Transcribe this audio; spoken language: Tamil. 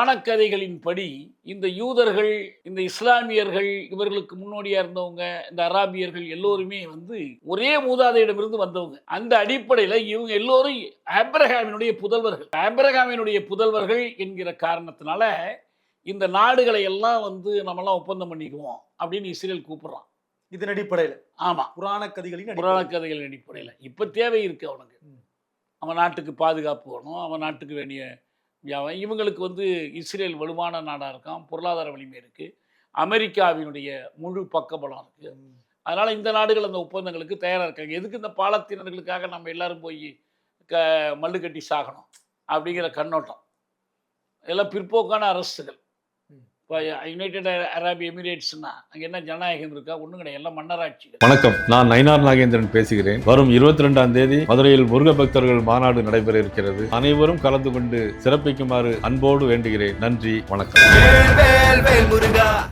புராண கதைகளின்படி இந்த யூதர்கள் இந்த இஸ்லாமியர்கள் இவர்களுக்கு முன்னோடியா இருந்தவங்க இந்த அராபியர்கள் எல்லோருமே வந்து ஒரே மூதாதையிடமிருந்து வந்தவங்க. அந்த அடிப்படையில் இவங்க எல்லோரும் ஆப்ரஹாமினுடைய புதல்வர்கள். ஆப்ரஹாமினுடைய புதல்வர்கள் என்கிற காரணத்தினால இந்த நாடுகளை எல்லாம் வந்து நம்மலாம் ஒப்பந்தம் பண்ணிக்குவோம் அப்படின்னு இஸ்ரேல் கூப்பிடுறான். இதன் அடிப்படையில். ஆமா. புராண கதைகளின் புராண அடிப்படையில். கதைகள் அடிப்படையில். இப்போ தேவை இருக்கு அவனுக்கு. அவன் நாட்டுக்கு பாதுகாப்பு வேணும். அவன் நாட்டுக்கு வேண்டிய வியாபாரம் இவங்களுக்கு வந்து இஸ்ரேல் வலுவான நாடாக இருக்கான் பொருளாதார வலிமை இருக்கு அமெரிக்காவினுடைய முழு பக்கபலம் இருக்கு ம். அதனால இந்த நாடுகள் அந்த ஒப்பந்தங்களுக்கு தயாராக இருக்காங்க எதுக்கு இந்த பாலத்தினர்களுக்காக நம்ம எல்லாரும் போய் க மல்லு கட்டி சாகணும் அப்படிங்கிற கண்ணோட்டம் எல்லாம் பிற்போக்கான அரசுகள். இப்போ யுனைடெட் அரபு எமிரேட்ஸ்னா அங்கே என்ன ஜனநாயகம் இருக்கா? ஒன்றும் கிடையாது. எல்லாம் மன்னராட்சிகள். வணக்கம். நான் நயினார் நாகேந்திரன் பேசுகிறேன். வரும் இருபத்தி ரெண்டாம் தேதி மதுரையில் முருக பக்தர்கள் மாநாடு நடைபெற இருக்கிறது. அனைவரும் கலந்து கொண்டு சிறப்பிக்குமாறு அன்போடு வேண்டுகிறேன். நன்றி. வணக்கம்.